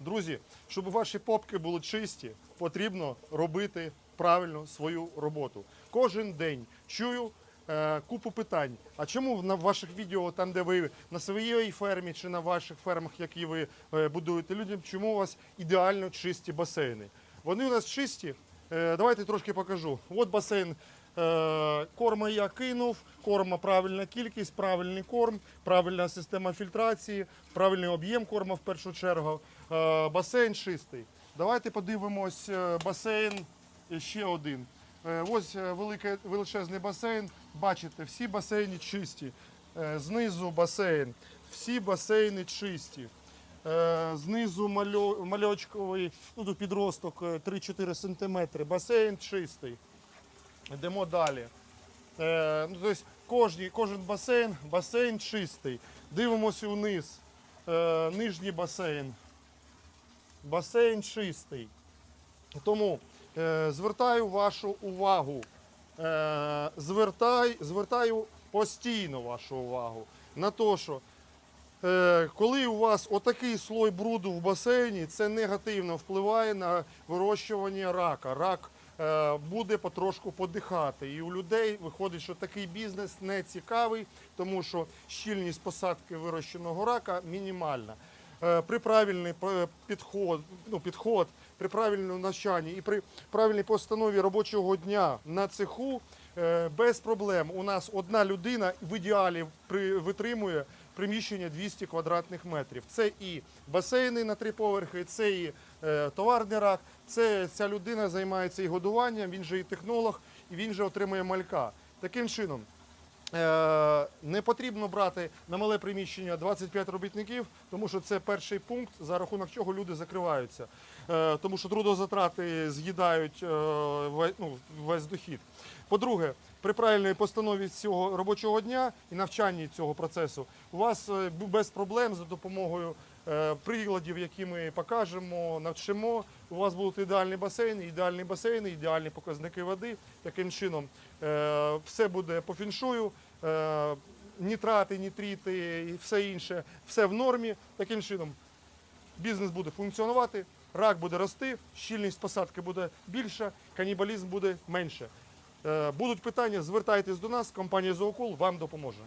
Друзі, щоб ваші попки були чисті, потрібно робити правильно свою роботу. Кожен день чую е, купу питань. А чому на ваших відео, там, де ви на своїй фермі чи на ваших фермах, які ви е, будуєте людям, чому у вас ідеально чисті басейни? Вони у нас чисті. Е, давайте трошки покажу. От басейн. Е, Корма я кинув, корма правильна кількість, правильний корм, правильна система фільтрації, правильний об'єм корма в першу чергу. Е, Басейн чистий. Давайте подивимось е, басейн ще один. Ось великий, величезний басейн. Бачите, всі басейни чисті. Знизу басейн. Всі басейни чисті. Знизу мальочковий, ну підросток е, 3-4 см. Басейн чистий. Йдемо далі. Е, ну, тобто кожні, кожен басейн, басейн чистий. Дивимося вниз. Е, нижній басейн. Басейн чистий. Тому е, звертаю вашу увагу. Е, звертай, звертаю постійно вашу увагу на те, що Е, Коли у вас отакий слой бруду в басейні, це негативно впливає на вирощування рака. Рак буде потрошку подихати. І у людей виходить, що такий бізнес не цікавий, тому що щільність посадки вирощеного рака мінімальна. Е, При правильний е, підход, ну, підход, при правильному навчанні і при правильній постанові робочого дня на цеху е, без проблем. У нас одна людина в ідеалі витримує приміщення 200 квадратних метрів. Це і басейни на три поверхи, це і е, товарний рак. Це ця людина займається і годуванням, він же і технолог, і він же отримує малька. Таким чином. Е, Не потрібно брати на мале приміщення 25 робітників, тому що це перший пункт, за рахунок чого люди закриваються. Е, Тому що трудозатрати з'їдають е, ну, весь дохід. По-друге, при правильній постанові цього робочого дня і навчанні цього процесу у вас без проблем за допомогою приладів, які ми покажемо, навчимо. У вас будуть ідеальні басейни, ідеальні басейни, ідеальні показники води. Таким чином е, все буде по фіншую. е, Нітрати, нітрити і все інше, все в нормі. Таким чином бізнес буде функціонувати, рак буде рости, щільність посадки буде більша, канібалізм буде менше. Е, Будуть питання, звертайтесь до нас, компанія Зоокул вам допоможе.